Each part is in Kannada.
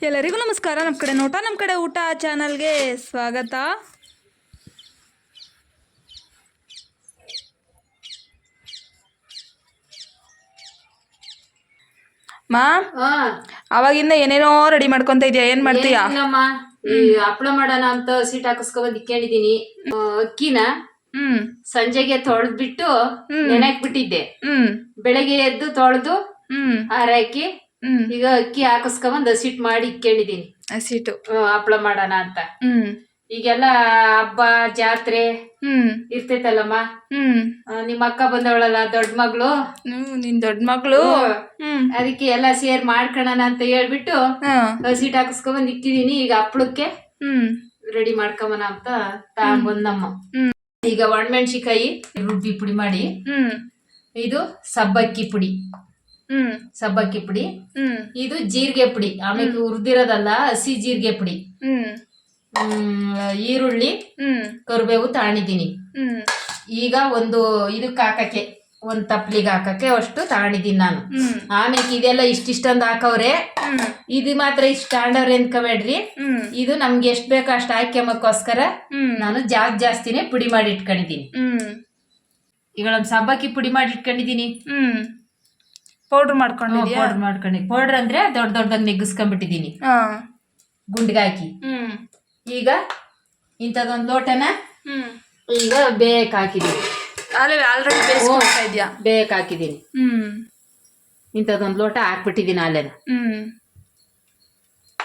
ಎಲ್ಲರಿಗೂ ನಮಸ್ಕಾರ. ನಮ್ಮ ಕಡೆ ನೋಟ ನಮ್ಮ ಕಡೆ ಊಟ ಚಾನಲ್ಗೆ ಸ್ವಾಗತ. ಮಾ ಅವಾಗಿಂದ ಏನೇನೋ ರೆಡಿ ಮಾಡ್ಕೊಂತ ಇದೆಯಾ? ಏನ್ ಮಾಡ್ತೀಯಾ? ಹಪ್ಳ ಮಾಡೋಣ ಅಂತ ಸೀಟ್ ಹಾಕಿಸ್ಕೊ ಬಂದು ಇಕ್ಕೊಂಡಿದೀನಿ ಅಕ್ಕಿನ ಹ್ಮ್. ಸಂಜೆಗೆ ತೊಳೆದ್ಬಿಟ್ಟು ನೆನೆಕ್ ಬಿಟ್ಟಿದ್ದೆ ಹ್ಮ್. ಬೆಳಗ್ಗೆ ಎದ್ದು ತೊಳೆದು ಹ್ಮ್. ಹಾರಾಕಿ ಹ್ಮ್. ಈಗ ಅಕ್ಕಿ ಹಾಕಸ್ಕೊಂಡ್ ಹಸಿಟ್ ಮಾಡಿ ಇಕ್ಕೊಂಡಿದೀನಿ. ಹಸಿಟ್ಟು ಹಪ್ಳ ಮಾಡೋಣ ಅಂತ. ಹ್ಮ್. ಈಗೆಲ್ಲ ಹಬ್ಬ ಜಾತ್ರೆ ಹ್ಮ್. ಇರ್ತೈತಲ್ಲಮ್ಮ? ಹ್ಮ್. ನಿಮ್ ನಿಮ್ಮ ಅಕ್ಕ ಬಂದವಳಲ್ಲ ದೊಡ್ಡ ಮಗಳು? ನಿನ್ ದೊಡ್ಡ ಮಗಳು. ಅದಕ್ಕೆ ಎಲ್ಲ ಸೇರ್ ಮಾಡ್ಕೊಳ್ಳೋಣ ಅಂತ ಹೇಳ್ಬಿಟ್ಟು ಹಸಿಟ್ ಹಾಕಿಸ್ಕೊಂಬಂದ್ ಇಕ್ಕಿದೀನಿ. ಈಗ ಹಪ್ಳಕ್ಕೆ ಹ್ಮ್. ರೆಡಿ ಮಾಡ್ಕೊಂಬನ ಅಂತ ತಗೊಂಡ್ಬಂದಮ್ಮ ಹ್ಮ್. ಈಗ ಒಣಮೆಣ್ಸಿಕಾಯಿ ರುಬ್ಬಿ ಪುಡಿ ಮಾಡಿ. ಹ್ಮ್. ಇದು ಸಬ್ಬಕ್ಕಿ ಪುಡಿ. ಸಬ್ಬಕ್ಕಿ ಪುಡಿ. ಹ್ಮ್. ಇದು ಜೀರಿಗೆ ಪುಡಿ. ಆಮೇಲೆ ಹುರಿದಿರೋದಲ್ಲ ಹಸಿ ಜೀರಿಗೆ ಪುಡಿ. ಈರುಳ್ಳಿ ಹ್ಮ್. ಕರಿಬೇವು ತಗೊಂಡಿದ್ದೀನಿ ಹ್ಮ್. ಈಗ ಒಂದು ಇದಕ್ಕೆ ಹಾಕಕ್ಕೆ ಒಂದ್ ತಪ್ಲಿಗೆ ಹಾಕಕ್ಕೆ ಅಷ್ಟು ತಗೊಂಡಿದ್ದೀನಿ ನಾನು. ಆಮೇಲೆ ಇದೆಲ್ಲ ಇಷ್ಟಿಷ್ಟೊಂದು ಹಾಕವ್ರೆ. ಇದು ಮಾತ್ರ ಇಷ್ಟ ತಗೊಂಡವ್ರೆ ಅಂದ್ಕೋಬೇಡ್ರಿ ಇದು ನಮ್ಗೆ ಎಷ್ಟು ಬೇಕೋ ಅಷ್ಟು ಹಾಕ್ಯಮಕ್ಕೋಸ್ಕರ ನಾನು ಜಾಸ್ತಿ ಜಾಸ್ತಿನೇ ಪುಡಿ ಮಾಡಿ ಇಟ್ಕೊಂಡಿದ್ದೀನಿ. ಹ್ಮ್. ಈಗ ಒಂದು ಸಬ್ಬಕ್ಕಿ ಪುಡಿ ಮಾಡಿ ಇಟ್ಕೊಂಡಿದ್ದೀನಿ. ಹ್ಮ್. ಪೌಡ್ರ್ ಮಾಡ್ಕೊಂಡಿದ್ಯಾ? ಪೌಡರ್ ಮಾಡ್ಕೊಂಡಿ ಪೌಡರ್ ಅಂದ್ರೆ ದೊಡ್ಡ ದೊಡ್ಡದಾಗಿ ನೆಗ್ಸ್ಕೊಂಡ್ಬಿಟ್ಟಿದ್ದೀನಿ ಹಾ. ಗುಂಡ್ಗೆ ಹಾಕಿ. ಹ್ಮ್. ಈಗ ಇಂಥದ್ದೊಂದು ಲೋಟನ ಹ್ಮ್. ಈಗ ಬೇಕ್ ಹಾಕಿದ್ದೀನಿ. ಅಲ್ಲೇ ಆಲ್ರೆಡಿ ಬೇಯಿಸ್ಕೊಳ್ತಾ ಇದ್ಯಾ? ಬೇಕ್ ಹಾಕಿದ್ದೀನಿ. ಹ್ಮ್. ಇಂಥದ್ದೊಂದು ಲೋಟ ಹಾಕ್ಬಿಟ್ಟಿದ್ದೀನಿ ಅಲ್ಲೇನ ಹ್ಮ್.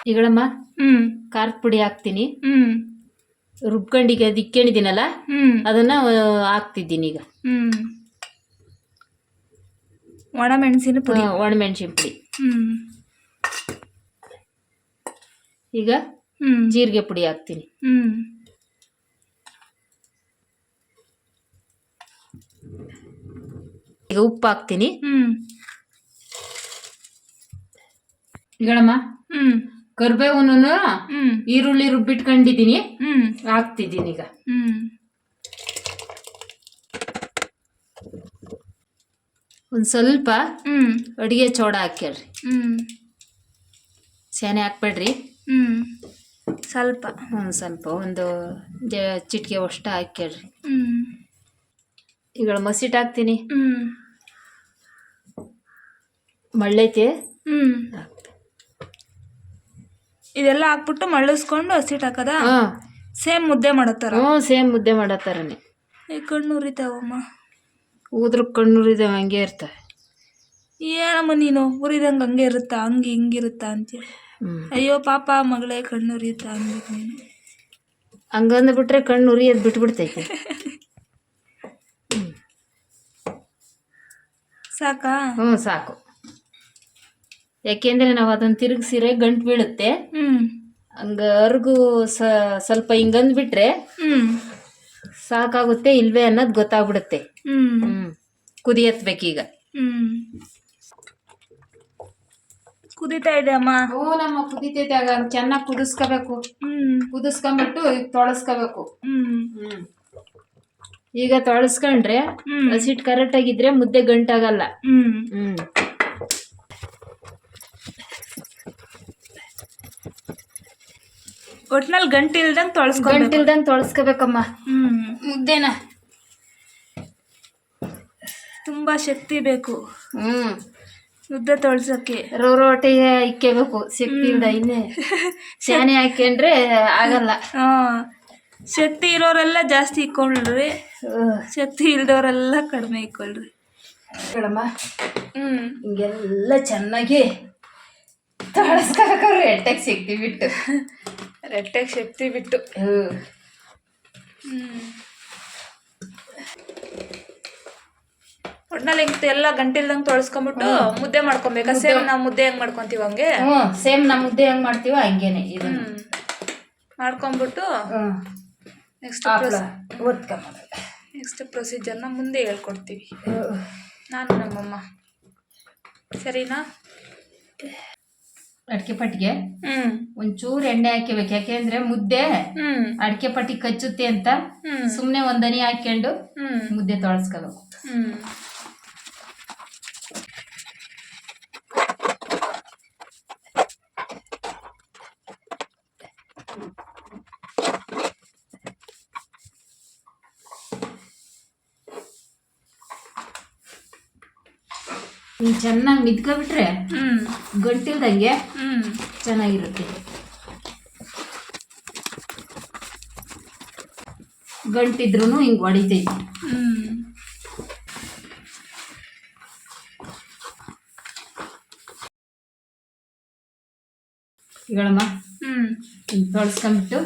ಈಗಳಮ್ಮ ಹ್ಮ್. ಖಾರದ ಪುಡಿ ಹಾಕ್ತೀನಿ. ಹ್ಮ್. ರುಬ್ಕೊಂಡಿಗೆ ಅದು ಇಕ್ಕೊಂಡಿದ್ದೀನಲ್ಲ ಹ್ಮ್. ಅದನ್ನ ಆ, ಹಾಕ್ತಿದ್ದೀನಿ ಈಗ. ಹ್ಮ್. ಒಣ ಮೆಣಸಿನ ಪುಡಿ. ಒಣಮೆಣಸಿನ ಒಣಮೆಣ್ಸಿನ ಪುಡಿ. ಹ್ಮ್. ಈಗ ಹ್ಮ್. ಜೀರಿಗೆ ಪುಡಿ ಹಾಕ್ತೀನಿ. ಹ್ಮ್. ಈಗ ಉಪ್ಪು ಹಾಕ್ತೀನಿ. ಹ್ಮ್. ಈಗಳಮ್ಮ ಹ್ಮ್. ಕರ್ಬೇವನು ಹ್ಮ್. ಈರುಳ್ಳಿ ರುಬ್ಬಿಟ್ಕೊಂಡಿದ್ದೀನಿ. ಹ್ಮ್. ಹಾಕ್ತಿದ್ದೀನಿ ಈಗ. ಹ್ಮ್. ಒಂದು ಸ್ವಲ್ಪ ಹ್ಮ್. ಅಡಿಗೆ ಚೋಡ ಹಾಕ್ಯಾಳ್ರಿ. ಹ್ಮ್. ಸೇನೆ ಹಾಕ್ಬೇಡ್ರಿ. ಹ್ಮ್. ಸ್ವಲ್ಪ ಒಂದು ಸ್ವಲ್ಪ ಒಂದು ಜ- ಚಿಟಿಕೆ ಅಷ್ಟು ಹಾಕ್ಯಾಳ್ರಿ. ಹ್ಮ್. ಈಗ ಮಸಿಟ್ ಹಾಕ್ತೀನಿ. ಹ್ಮ್. ಮಳ್ಳೈತಿ ಹ್ಮ್. ಇದೆಲ್ಲ ಹಾಕ್ಬಿಟ್ಟು ಮಳ್ಳಿಸ್ಕೊಂಡು ಹಸಿಟ್ಟು ಹಾಕದ? ಹಾಂ ಸೇಮ್ ಮುದ್ದೆ ಮಾಡತ್ತಾರ? ಹ್ಞೂ ಸೇಮ್ ಮುದ್ದೆ ಮಾಡತ್ತಾರನೆ ಈ ಕಣ್ಣು ಉರಿತಾವಮ್ಮ. ಊದ್ರ ಕಣ್ಣೂರಿದೆ ಹಂಗೆ ಇರ್ತವೆ ಏನಮ್ಮ ನೀನು? ಉರಿದಂಗೆ ಹಂಗೆ ಇರುತ್ತಾ? ಹಂಗೆ ಹಿಂಗಿರುತ್ತಾ ಅಂತೇಳಿ ಹ್ಞೂ ಅಯ್ಯೋ ಪಾಪ ಮಗಳೇ ಕಣ್ಣು ಉರಿಯುತ್ತಾ ಅಂದ್ಬಿಟ್ಟು ನೀನು. ಹಂಗಂದ್ಬಿಟ್ರೆ ಕಣ್ಣು ಉರಿಯೋದು ಬಿಟ್ಬಿಡ್ತೈತೆ. ಸಾಕಾ? ಹ್ಞೂ ಸಾಕು. ಯಾಕೆಂದ್ರೆ ನಾವು ಅದನ್ನು ತಿರುಗಿಸಿರೆ ಗಂಟು ಬೀಳುತ್ತೆ. ಹಂಗ ಅರ್ಗು ಸ ಸ್ವಲ್ಪ ಹಿಂಗಂದ್ಬಿಟ್ರೆ ಹ್ಮ್. ಸಾಕಾಗುತ್ತೆ ಇಲ್ವೇ ಅನ್ನೋದು ಗೊತ್ತಾಗ್ಬಿಡುತ್ತೆ. ಹ್ಮ್. ಕುದಿಯತ್ಬೇಕೀಗ. ಹ್ಮ್. ಕುದೀತಾ ಇದೆ ಅಮ್ಮ? ಓ ನಮ್ಮ ಕುದಿತೈತೆ ಆಗ. ಚೆನ್ನಾಗಿ ಕುದಿಸ್ಕೋಬೇಕು. ಹ್ಮ್. ಕುದಿಸ್ಕೊಂಬಿಟ್ಟು ಈಗ ತೊಳಸ್ಕೋಬೇಕು. ಹ್ಮ್. ಹ್ಮ್. ಈಗ ತೊಳಸ್ಕೊಂಡ್ರೆ ಹಸಿಟ್ಟು ಹಸಿಟ್ ಕರೆಕ್ಟ್ ಆಗಿದ್ರೆ ಮುದ್ದೆ ಗಂಟಾಗಲ್ಲ. ಹ್ಮ್. ಹ್ಮ್. ಒಟ್ನಲ್ಲಿ ಗಂಟು ಇಲ್ದಂಗೆ ತೊಳಸ್ಕೊಂಡು ಗಂಟಿಲ್ದಂಗ್ ತೊಳಸ್ಕೋಬೇಕಮ್ಮ. ಹ್ಮ್ ಮುದ್ದೆನ? ತುಂಬಾ ಶಕ್ತಿ ಬೇಕು. ಹ್ಮ್. ಮುದ್ದೆ ತೊಳ್ಸಕ್ಕೆ. ರೋರೋಟಿಗೆ ಇಕ್ಕೋಬೇಕು ಶಕ್ತಿ ಇಲ್ದ ಇನ್ನೇ. ಶಾನೆ ಹಾಕೊಂಡ್ರೆ ಆಗಲ್ಲ. ಹಾ ಶಕ್ತಿ ಇರೋರೆಲ್ಲ ಜಾಸ್ತಿ ಇಕ್ಕೊಳ್ರಿ ಶಕ್ತಿ ಇಲ್ದವರೆಲ್ಲ ಕಡಿಮೆ ಇಕ್ಕೊಳ್ರಿ. ಕಡಮ್ಮ ಹ್ಮ್. ಹಿಂಗೆಲ್ಲ ಚೆನ್ನಾಗಿ ತೊಳಸ್ಕೋಬೇಕು ಎಟ್ಟಕ್ಕೆ ಶಕ್ತಿ ಬಿಟ್ಟು. ರೆಟ್ಟೆಗೆ ಶಕ್ತಿ ಬಿಟ್ಟು. ಒಟ್ನಲ್ಲಿ ಹಿಂಗೆ ಎಲ್ಲ ಗಂಟಿಲ್ದಂಗೆ ತೊಳ್ಸ್ಕೊಂಬಿಟ್ಟು ಮುದ್ದೆ ಮಾಡ್ಕೊಬೇಕಾ? ಸೇಮ್ ನಾವು ಮುದ್ದೆ ಹೆಂಗ್ ಮಾಡ್ಕೊಂತೀವಿ ಹಂಗೆ? ಹ್ಞೂ ಸೇಮ್ ನಾವು ಮುದ್ದೆ ಹೆಂಗ್ ಮಾಡ್ತೀವ ಹಂಗೇನೆ ಇದು ಮಾಡ್ಕೊಂಬಿಟ್ಟು ನೆಕ್ಸ್ಟ್ ನೆಕ್ಸ್ಟ್ ಪ್ರೊಸೀಜರ್ನ ಮುಂದೆ ಹೇಳ್ಕೊಡ್ತೀವಿ. ನಾನು ನಮ್ಮಮ್ಮ. ಸರಿನಾ? ಅಡಿಕೆ ಪಟ್ಟಿಗೆ? ಹ್ಮ್. ಒಂಚೂರು ಎಣ್ಣೆ ಹಾಕಿಬೇಕು ಯಾಕೆಂದ್ರೆ ಮುದ್ದೆ ಅಡಿಕೆ ಪಟ್ಟಿ ಕಚ್ಚುತ್ತೆ ಅಂತ ಸುಮ್ನೆ ಸುಮ್ಮನೆ ಒಂದನಿ ಹಾಕೊಂಡು ಮುದ್ದೆ ತೊಳಸ್ಕೋಬೇಕು. ಚೆನ್ನಾಗಿ ಮಿದ್ಕೊಬಿಟ್ರೆ ಹ್ಮ್. ಗಂಟಿಲ್ದಂಗೆ ಹ್ಮ್. ಚೆನ್ನಾಗಿರುತ್ತೆ. ಗಂಟಿದ್ರು ಹಿಂಗೆ ಹೊಡಿತೈತಿ. ಹ್ಮ್ ಹೇಳಮ್ಮ ಹ್ಮ್. ಹಿಂಗೆ ತೊಳ್ಸ್ಕೊಂಬಿಟ್ಟು.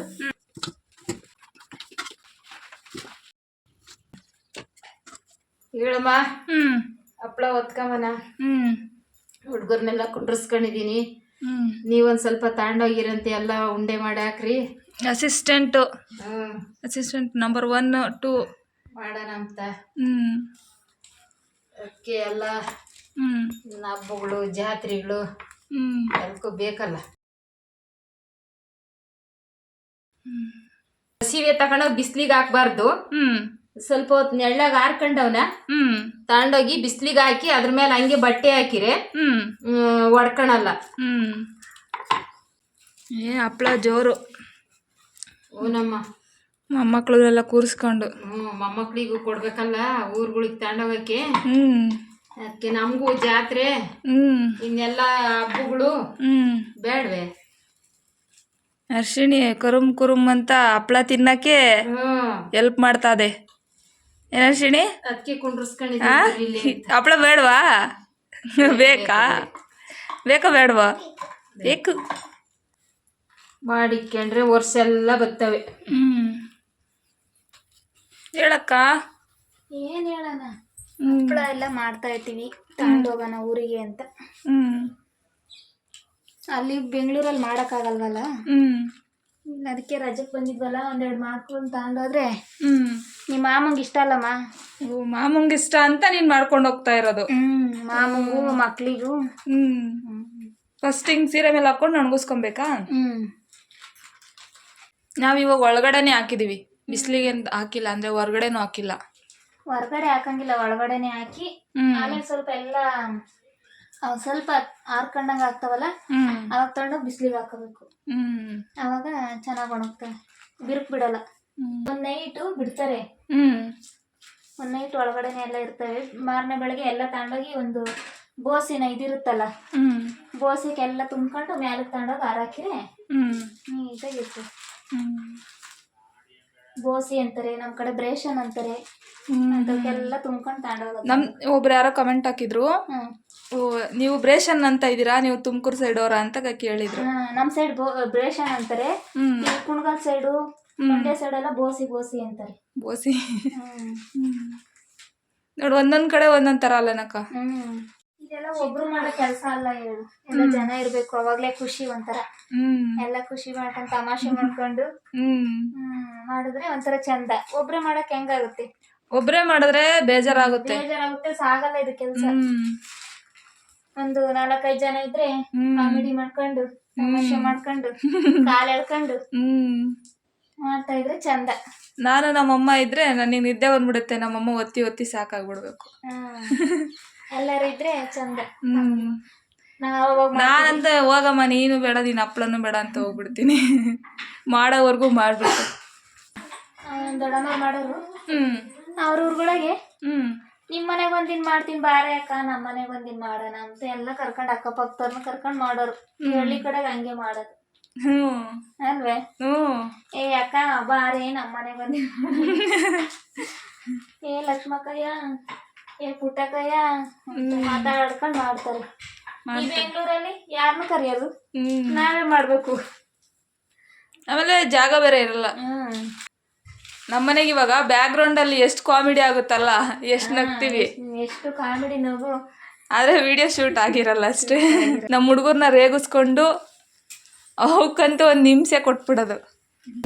ಹೇಳಮ್ಮ ಹ್ಮ್. ಹಪ್ಳ ಒತ್ಕೊಂಬನ ಹ್ಮ್. ಹುಡುಗರ್ನೆಲ್ಲ ಕುಂಡ್ರಸ್ಕೊಂಡಿದೀನಿ. ನೀವೊಂದ್ ಸ್ವಲ್ಪ ತಾಂಡೋಗಿರಂತೆ ಎಲ್ಲ ಉಂಡೆ ಮಾಡಿ ಅಸಿಸ್ಟೆಂಟ್ ಅಸಿಸ್ಟೆಂಟು ಹ್ಮ್ ಅಸಿಸ್ಟೆಂಟ್ ನಂಬರ್ ಒನ್ ಟು ಮಾಡೋಣ ಅಂತ. ಹ್ಮ್. ಅದಕ್ಕೆ ಎಲ್ಲ ಹ್ಮ್. ಇನ್ನು ಹಬ್ಬಗಳು ಜಾತ್ರೆಗಳು ಹ್ಮ್. ಅದಕ್ಕೂ ಬೇಕಲ್ಲ. ಹಸಿವೆ ತಗೊಂಡೋಗಿ ಬಿಸ್ಲಿಗೆ ಹಾಕ್ಬಾರ್ದು. ಹ್ಮ್. ಸ್ವಲ್ಪ ಹೊತ್ತು ನೆಳ್ಳಾಗ ಹಾರ್ಕೊಂಡವನ ಹ್ಮ್. ತಗೊಂಡೋಗಿ ಬಿಸ್ಲಿಗೆ ಹಾಕಿ ಅದ್ರ ಮೇಲೆ ಹಂಗೆ ಬಟ್ಟೆ ಹಾಕಿರೆ ಒಡ್ಕೊಳಲ್ಲ ಹ್ಮ್ ಏ ಹಪ್ಳ ಜೋರು. ನಮ್ಮ ಮೊಮ್ಮಕ್ಳಿಗೆಲ್ಲ ಕೂರಿಸ್ಕೊಂಡು. ಹ್ಮ್ ಮೊಮ್ಮಕ್ಳಿಗೂ ಕೊಡ್ಬೇಕಲ್ಲ ಊರ್ಗಳಿಗೆ ತಗೊಂಡೋಗಕ್ಕೆ. ಅದಕ್ಕೆ ನಮಗೂ ಜಾತ್ರೆ ಹ್ಮ್. ಇನ್ನೆಲ್ಲ ಹಬ್ಬಗಳು ಹ್ಮ್. ಬೇಡವೆ. ಅರ್ಶಿಣಿ ಕುರುಮ್ ಕುರುಮ್ ಅಂತ ಹಪ್ಳ ತಿನ್ನಕ್ಕೆ ಹ್ಮ್. ಹೆಲ್ಪ್ ಮಾಡ್ತಾ ಇದೆ ಏನ್ ಅರ್ಶಿಣಿ ಅದಕ್ಕೆ ಆ? ಹಪ್ಪಳ. ಬೇಡವಾ? ಬೇಕಾ? ಬೇಕಾ ಬೇಡವಾ? ಬೇಕು. ಮಾಡಿಕೊಂಡ್ರೆ ವರ್ಷ ಎಲ್ಲ ಬರ್ತವೆ ಹ್ಮ್. ಹೇಳಕ್ಕ? ಏನ್ ಹೇಳೋಣ? ಹಪ್ಪಳ ಎಲ್ಲ ಮಾಡ್ತಾ ಇರ್ತೀವಿ ತಗೊಂಡೋಗೋಣ ಊರಿಗೆ ಅಂತ. ಹ್ಮ್. ಅಲ್ಲಿ ಬೆಂಗಳೂರಲ್ಲಿ ಮಾಡೋಕ್ಕಾಗಲ್ವಲ್ಲ? ಹ್ಮ್. ಇನ್ನು ಅದಕ್ಕೆ ರಜಕ್ಕೆ ಬಂದಿದ್ವಲ್ಲ ಒಂದೆರಡು ಮಾಡ್ಕೊಂಡು ತಗೊಂಡೋದ್ರೆ ಹ್ಮ್. ನಿಮ್ಮ ಮಾಮಂಗೆ ಇಷ್ಟ ಅಲ್ಲಮ್ಮ? ಮಾಮಂಗ್ ಇಷ್ಟ ಅಂತ ನೀನ್ ಮಾಡ್ಕೊಂಡು ಹೋಗ್ತಾ ಇರೋದು. ಹ್ಮ್ ಮಾಮಂಗೂ ಮಕ್ಳಿಗೂ. ಹ್ಮ್. ಫಸ್ಟ್ ಹಿಂಗ್ ಸೀರೆ ಮೇಲೆ ಹಾಕೊಂಡು ಒಣಗಿಸ್ಕೊಬೇಕಾ ಹ್ಮ್. ನಾವ್ ಇವಾಗ ಒಳಗಡೆನೆ ಹಾಕಿದೀವಿ. ಬಿಸಿಲಿಗೆ ಹಾಕಿಲ್ಲ ಅಂದ್ರೆ ಹೊರಗಡೆನೂ ಹಾಕಿಲ್ಲ. ಹೊರಗಡೆ ಹಾಕಂಗಿಲ್ಲ ಒಳಗಡೆನೆ ಹಾಕಿ ಆಮೇಲೆ ಸ್ವಲ್ಪ ಎಲ್ಲ ಸ್ವಲ್ಪ ಆರ್ಕೊಂಡಂಗೆ ಆಗ್ತಾವಲ್ಲ ಅವಾಗ ತಗೊಂಡು ಬಿಸಿಲಿಗೆ ಹಾಕೋಬೇಕು. ಹ್ಮ್. ಅವಾಗ ಚೆನ್ನಾಗಿ ಒಣಗ್ತವೆ ಬಿರುಕು ಬಿಡಲ್ಲ. ಒಂದ್ ನೈಟು ಬಿಡ್ತಾರೆ. ಹ್ಮ್. ಒಂದ್ ನೈಟ್ ಒಳಗಡೆನೆ ಎಲ್ಲ ಇರ್ತವೆ. ಮಾರನೇ ಬೆಳಗ್ಗೆ ಎಲ್ಲ ತಗೊಂಡೋಗಿ ಒಂದು ಬೋಸಿನ ಇದಿರುತ್ತಲ್ಲ ಹ್ಮ್. ಬೋಸಿಗೆ ಎಲ್ಲ ತುಂಬ್ಕೊಂಡು ಮ್ಯಾಲಕ್ಕೆ ತಗೊಂಡೋಗಿ ಹಾರಾಕಿರೆ ಹ್ಮ್. ನೀಟಾಗಿ ಇರ್ತದೆ ಹ್ಮ್. ಬೋಸಿ ಅಂತಾರೆ ನಮ್ಮ ಕಡೆ ಬ್ರೇಷನ್ ಅಂತಾರೆ ಅಂತವಕ್ಕೆಲ್ಲ ತುಂಬ್ಕೊಂಡು ತಗೊಂಡೋಗ ನಮ್ ಒಬ್ರು ಯಾರೋ ಕಮೆಂಟ್ ಹಾಕಿದ್ರು ನೀವು ಬ್ರೇಷನ್ ಅಂತ ಇದ್ದೀರಾ? ನೀವು ತುಮಕೂರು ಸೈಡ್ ಅವರ ಅಂತ ಕೇಳಿದ್ರು. ಹಾ, ನಮ್ ಸೈಡ್ ಬ್ರೇಷನ್ ಅಂತಾರೆ. ಹ್ಮ್. ಈ ಕುಣಗಲ್ ಸೈಡು ಮಂಡ್ಯ ಸೈಡ್ ಎಲ್ಲ ಬೋಸಿ ಬೋಸಿ ಅಂತಾರೆ. ಬೋಸಿ. ನೋಡು ಒಂದೊಂದ್ ಕಡೆ ಒಂದೊಂದ್ ತರ ಅಲ್ಲನಕ್ಕ ಹ್ಮ್. ಇದೆಲ್ಲ ಒಬ್ರು ಮಾಡೋ ಕೆಲಸ ಅಲ್ಲ ಹೇಳು. ಎಲ್ಲ ಜನ ಇರ್ಬೇಕು ಅವಾಗ್ಲೇ ಖುಷಿ ಒಂಥರ. ಹ್ಮ್. ಎಲ್ಲ ಖುಷಿ ಮಾಡ್ಕೊಂಡು ತಮಾಷೆ ಮಾಡ್ಕೊಂಡು. ಹ್ಮ್. ಹ್ಮ್ ಮಾಡಿದ್ರೆ ಒಂಥರ ಚಂದ. ಒಬ್ರೆ ಮಾಡಕ್ ಹೆಂಗಾಗುತ್ತೆ? ಒಬ್ರೇ ಮಾಡಿದ್ರೆ ಬೇಜಾರಾಗುತ್ತೆ. ಬೇಜಾರಾಗುತ್ತೆ ಸಾಗಲ್ಲ ಇದು ಕೆಲಸ. ಹ್ಮ್. ಒಂದು ನಾಲ್ಕೈದು ಜನ ಇದ್ರೆ. ಕಾಮಿಡಿ ಮಾಡ್ಕೊಂಡು ತಮಾಷೆ ಮಾಡ್ಕೊಂಡು ಕಾಲ್ ಎಳ್ಕೊಂಡು ಹ್ಮ್. ಮಾಡ್ತಾ ಇದ್ರೆ ಚಂದ. ನಾನು ನಮ್ಮಮ್ಮ ಇದ್ರೆ ನನಗೆ ನಿದ್ದೆ ಬಂದ್ಬಿಡುತ್ತೆ ನಮ್ಮಮ್ಮ ಒತ್ತಿ ಒತ್ತಿ ಸಾಕಾಗ್ಬಿಡ್ಬೇಕು. ಎಲ್ಲರೂ ಇದ್ರೆ ಚಂದ ನಾನಂತ ಹೋಗಮ್ಮ ನೀನು ಬೇಡ ನೀನು ಹಪ್ಳನು ಬೇಡ ಅಂತ ಹೋಗ್ಬಿಡ್ತೀನಿ. ಮಾಡೋವರೆಗೂ ಮಾಡ್ಬಿಟ್ಟು. ದೊಡ್ಡಮ್ಮ ಮಾಡೋರು. ಅವ್ರ ಊರ್ಗಳಿಗೆ ಹ್ಮ್. ನಿಮ್ ಮನೆಗ್ ಒಂದಿನ ಮಾಡ್ತೀನಿ ಬಾರೆ ಅಕ್ಕ ನಮ್ಮ ಮನೆಗ್ ಒಂದಿನ ಮಾಡೋಣ ಅಂತ ಎಲ್ಲ ಕರ್ಕೊಂಡ್ ಅಕ್ಕಪಕ್ಕದವ್ರನ್ನ ಕರ್ಕೊಂಡ್ ಮಾಡೋರು. ಹಳ್ಳಿ ಕಡೆಗೆ ಹಂಗೆ ಮಾಡೋದು. ಅಲ್ವೇ? ಏ ಅಕ್ಕ ಬಾರೆ ನಮ್ಮ ಮನೆಗೆ ಒಂದಿನ ಏ ಲಕ್ಷ್ಮಕ್ಕಯ್ಯ ಏ ಪುಟ್ಟಕ್ಕಯ್ಯ ಮಾತಾಡ್ಕೊಂಡ್ ಮಾಡ್ತಾರೆ. ಈ ಬೆಂಗಳೂರಲ್ಲಿ ಯಾರನ್ನು ಕರೆಯೋದು. ನಾವೇ ಮಾಡ್ಬೇಕು. ಆಮೇಲೆ ಜಾಗ ಬೇರೆ ಇರಲ್ಲ. ಹ್ಮ್. ನಮ್ಮನೆಗೆ ಇವಾಗ ಬ್ಯಾಕ್ ಗ್ರೌಂಡ್ ಅಲ್ಲಿ ಎಷ್ಟು ಕಾಮಿಡಿ ಆಗುತ್ತಲ್ಲ ಎಷ್ಟು ನಗ್ತೀವಿ. ಎಷ್ಟು ಕಾಮಿಡಿ ನಾವು. ಆದ್ರೆ ವಿಡಿಯೋ ಶೂಟ್ ಆಗಿರಲ್ಲ ಅಷ್ಟೇ. ನಮ್ಮ ಹುಡುಗರ್ನ ರೇಗಿಸ್ಕೊಂಡು ಅವಕ್ಕಂತೂ ಒಂದು ನಿಮಿಷ ಕೊಟ್ಬಿಡೋದು.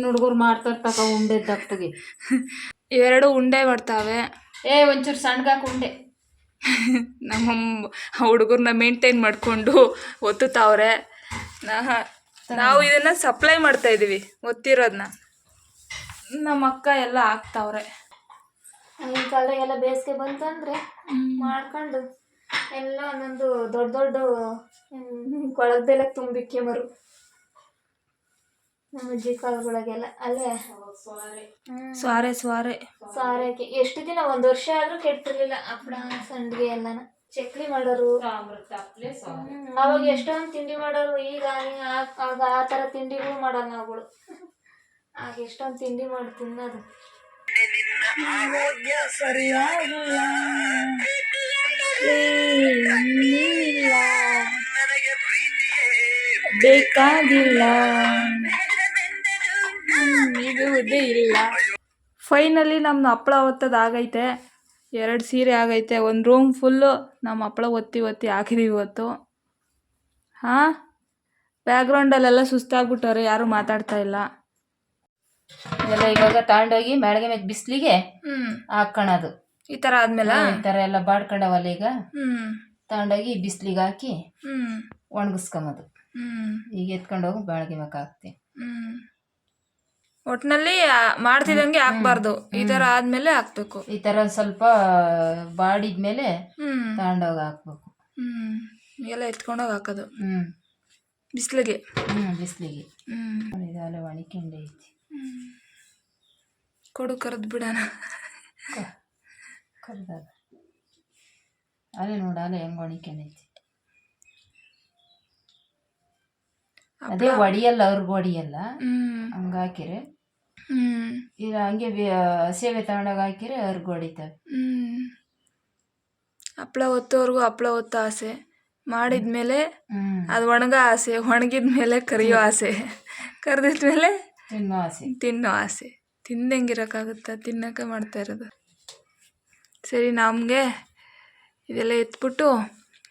ಹುಡುಗರು ಮಾಡ್ತಾರ ತಕ ಉಂಡೆ ದಪ್ಪಗೆ ಇವೆರಡು ಉಂಡೆ ಮಾಡ್ತಾವೆ. ಏ ಒಂಚೂರು ಸಣ್ಣಗಾಕ ಉಂಡೆ. ನಮ್ಮ ಹುಡುಗರ್ನ ಮೇಂಟೈನ್ ಮಾಡಿಕೊಂಡು ಒತ್ತುತ್ತಾವ್ರೆ. ನಾ- ನಾವು ಇದನ್ನ ಸಪ್ಲೈ ಮಾಡ್ತಾ ಇದೀವಿ ಒತ್ತಿರೋದನ್ನ ನಮ್ಮ ಅಕ್ಕ ಎಲ್ಲ ಹಾಕ್ತಾವ್ರೆ ಈ ಕಾಲದಾಗೆಲ್ಲ ಬೇಸಿಗೆ ಬಂತಂದ್ರೆ ಮಾಡ್ಕೊಂಡು ಎಲ್ಲ ಒಂದೊಂದು ದೊಡ್ಡ ದೊಡ್ಡ ಕೊಳಗದೆಲ್ಲ ತುಂಬಿಕ್ಕೆ ಮರು. ನಮ್ಮ ಅಜ್ಜಿ ಕಾಲಗಳಿಗೆಲ್ಲ ಅಲ್ಲೇ. ಸ್ವಾರೆ ಸ್ವಾರೆ. ಸ್ವಾರೆ ಎಷ್ಟು ದಿನ ಒಂದು ವರ್ಷ ಆದ್ರೂ ಕೆಡ್ತಿರ್ಲಿಲ್ಲ ಹಪ್ಪಳ ಸಂಡಿಗೆ ಎಲ್ಲನ. ಚಕ್ಲಿ ಮಾಡೋರು. ಅವಾಗ ಎಷ್ಟೊಂದು ತಿಂಡಿ ಮಾಡೋರು. ಈಗ ಆಗ ಆ ಥರ ತಿಂಡಿಗಳು ಮಾಡಲ್ಲ ನಾವುಗಳು ಆಗ ಎಷ್ಟೊಂದು ತಿಂಡಿ ಮಾಡಿ ತಿನ್ನೋದು. ಬೇಕಾಗಿಲ್ಲ. ಇರುವುದೇ ಇಲ್ಲ. ಫೈನಲಿ ನಮ್ಮ ಹಪ್ಪಳ ಒತ್ತದ ಆಗೈತೆ. ಎರಡು ಸೀರೆ ಆಗೈತೆ. ಒಂದು ರೂಮ್ ಫುಲ್ಲು ನಮ್ಮ ಹಪ್ಪಳ ಒತ್ತಿ ಒತ್ತಿ ಹಾಕಿದೀವಿ ಇವತ್ತು. ಹಾಂ? ಬ್ಯಾಕ್ಗ್ರೌಂಡಲ್ಲೆಲ್ಲ ಸುಸ್ತಾಗ್ಬಿಟ್ಟವ್ರೆ ಯಾರೂ ಮಾತಾಡ್ತಾ ಇಲ್ಲ. ಇದೆಲ್ಲ ಇವಾಗ ತಗೊಂಡೋಗಿ ಮ್ಯಾಳ್ಗೆ ಮೇಲೆ ಬಿಸಿಲಿಗೆ ಹಾಕ್ಕೊಳೋದು ಈ ತರ ಆದ್ಮೇಲೆ? ಈ ತರ ಎಲ್ಲ ಬಾಡ್ಕೊಂಡವಲ್ಲ ಈಗ. ತಗೊಂಡೋಗಿ ಬಿಸಿಲಿಗೆ ಹಾಕಿ ಒಣಗಿಸ್ಕೊಂಬೋದು. ಈಗ ಎತ್ಕೊಂಡೋಗಿ ಬಾಳ್ಗೆ ಮ್ಯಾಗ ಹಾಕ್ತೀನಿ ಹ್ಮ್. ಒಟ್ನಲ್ಲಿ ಮಾಡ್ತಿದಂಗೆ ಹಾಕ್ಬಾರ್ದು. ಈ ತರ ಆದ್ಮೇಲೆ ಹಾಕ್ಬೇಕು. ಈ ತರ ಸ್ವಲ್ಪ ಬಾಡಿದ್ಮೇಲೆ ಹ್ಮ್. ತಗೊಂಡೋಗಿ ಹಾಕ್ಬೇಕು. ಹ್ಮ್. ಎಲ್ಲ ಎತ್ಕೊಂಡೋಗಿ ಹಾಕೋದು. ಹ್ಞೂ ಬಿಸಿಲಿಗೆ. ಹ್ಞೂ ಬಿಸಿಲಿಗೆ. ಹ್ಮ್. ಇದೆಲ್ಲ ಒಣಕೊಂಡೆ ಐತಿ. ಕೊಡು ಕರೆದು ಬಿಡೋಣ. ಕರೆದಾಗ ಅಲ್ಲೇ ನೋಡ ಅಲ್ಲೇ ಹೆಂಗೆ ಒಣಕೊಂಡೈತಿ ಅದೇ ಒಡಿಯಲ್ಲ ಅವ್ರಿಗೆ ಒಡಿಯಲ್ಲ. ಹಂಗೆ ಹಾಕಿರೆ. ಇಲ್ಲ ಹಂಗೆ ಸೇವೆ ತಗೊಂಡಾಗ ಹಾಕಿರೆ ಅವ್ರಿಗೆ ಹೊಡಿತವೆ ಹ್ಮ್. ಹಪ್ಳ ಒತ್ತೋರ್ಗು ಹಪ್ಳ ಹೊತ್ತ ಆಸೆ. ಮಾಡಿದ್ಮೇಲೆ ಅದು ಒಣಗ ಆಸೆ ಒಣಗಿದ್ಮೇಲೆ ಕರಿಯೋ ಆಸೆ. ಕರೆದಿದ್ಮೇಲೆ ತಿನ್ನೋ ಆಸೆ. ತಿನ್ನೋ ಆಸೆ. ತಿಂದಂಗಿರೋಕ್ಕಾಗುತ್ತಾ? ತಿನ್ನೋಕೆ ಮಾಡ್ತಾ ಇರೋದು. ಸರಿ ನಮಗೆ ಇದೆಲ್ಲ ಎತ್ಬಿಟ್ಟು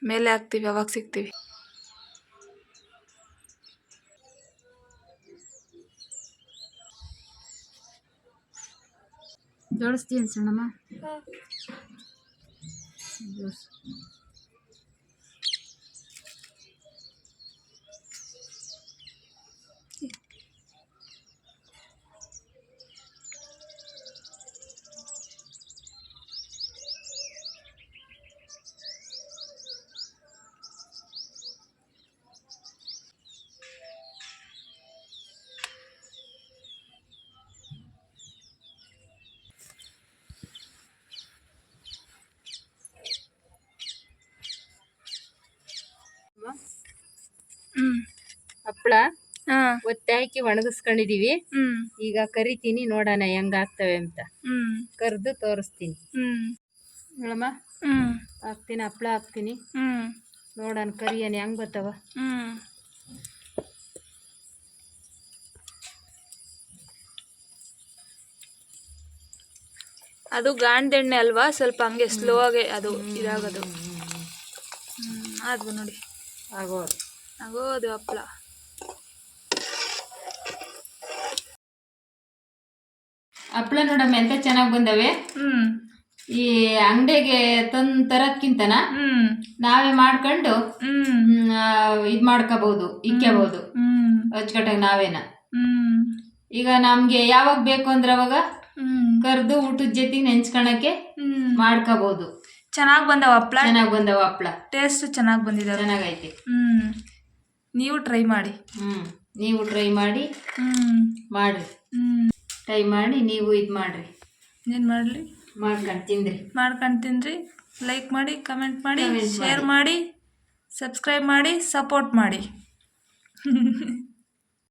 ಮೇಲೆ ಹಾಕ್ತೀವಿ ಅವಾಗ ಸಿಗ್ತೀವಿ. ಜೋಡಿಸ್ತೀನಿ ಸಣ್ಣಮ್ಮ? ಜೋಡ್ಸು. ಹಪ್ಪಳ ಒತ್ತೆ ಹಾಕಿ ಒಣಗಿಸ್ಕೊಂಡಿದೀವಿ. ಈಗ ಕರಿತೀನಿ ನೋಡೋಣ ಹೆಂಗ್ ಆಗ್ತವೆ ಅಂತ ಕರೆದು ತೋರಿಸ್ತೀನಿ. ನೋಡಮ್ಮ ಹಾಕ್ತೀನಿ ಹಪ್ಪಳ ಹಾಕ್ತೀನಿ. ನೋಡೋಣ ಕರಿಯನ್ ಹೆಂಗ್ ಬರ್ತಾವ ಅದು ಗಾಂಡೆಣ್ಣೆ ಅಲ್ವಾ? ಸ್ವಲ್ಪ ಹಂಗೆ ಸ್ಲೋ ಆಗಿ ಅದು ಇದಾಗೋದು. ಅದು ನೋಡಿ. ಆಗೋದು. ಆಗೋದು ಹಪ್ಪಳ. ಹಪ್ಪಳ ನೋಡಮ್ಮ ಎಂತ ಚೆನ್ನಾಗಿ ಬಂದವೆ? ಹ್ಞೂ ಈ ಅಂಗಡಿಗೆ ತಂದು ತರೋದ್ಕಿಂತನ? ಹ್ಞೂ ನಾವೇ ಮಾಡ್ಕೊಂಡು ಹ್ಞೂ ಇದು ಮಾಡ್ಕೋಬಹುದು ಇಕ್ಕೋಬಹುದು ಹ್ಞೂ ಅಚ್ಚುಕಟ್ಟಾಗಿ ನಾವೇನ. ಹ್ಞೂ ಈಗ ನಮ್ಗೆ ಯಾವಾಗ ಬೇಕು ಅಂದ್ರೆ ಅವಾಗ ಹ್ಞೂ ಕರ್ದು ಊಟದ ಜೊತೆಗೆ ನೆಂಚ್ಕೊಳಕ್ಕೆ ಹ್ಞೂ ಮಾಡ್ಕೋಬಹುದು ಚೆನ್ನಾಗಿ ಬಂದವ ಹಪ್ಳ? ಚೆನ್ನಾಗಿ ಬಂದವ ಹಪ್ಳ. ಟೇಸ್ಟ್ ಚೆನ್ನಾಗಿ ಬಂದಿದೆ. ಚೆನ್ನಾಗೈತೆ. ಹ್ಞೂ ನೀವು ಟ್ರೈ ಮಾಡಿ. ಹ್ಮ್. ನೀವು ಟ್ರೈ ಮಾಡಿ. ಹ್ಞೂ ಮಾಡ್ರಿ. ಹ್ಞೂ ಟ್ರೈ ಮಾಡಿ ನೀವು ಇದು ಮಾಡ್ರಿ. ಏನು ಮಾಡಲಿ? ಮಾಡ್ಕೊಂಡು ತಿಂದ್ರಿ. ಮಾಡ್ಕೊಂಡು ತಿನ್ರಿ ಲೈಕ್ ಮಾಡಿ ಕಮೆಂಟ್ ಮಾಡಿ ಶೇರ್ ಮಾಡಿ. ಸಬ್ಸ್ಕ್ರೈಬ್ ಮಾಡಿ ಸಪೋರ್ಟ್ ಮಾಡಿ.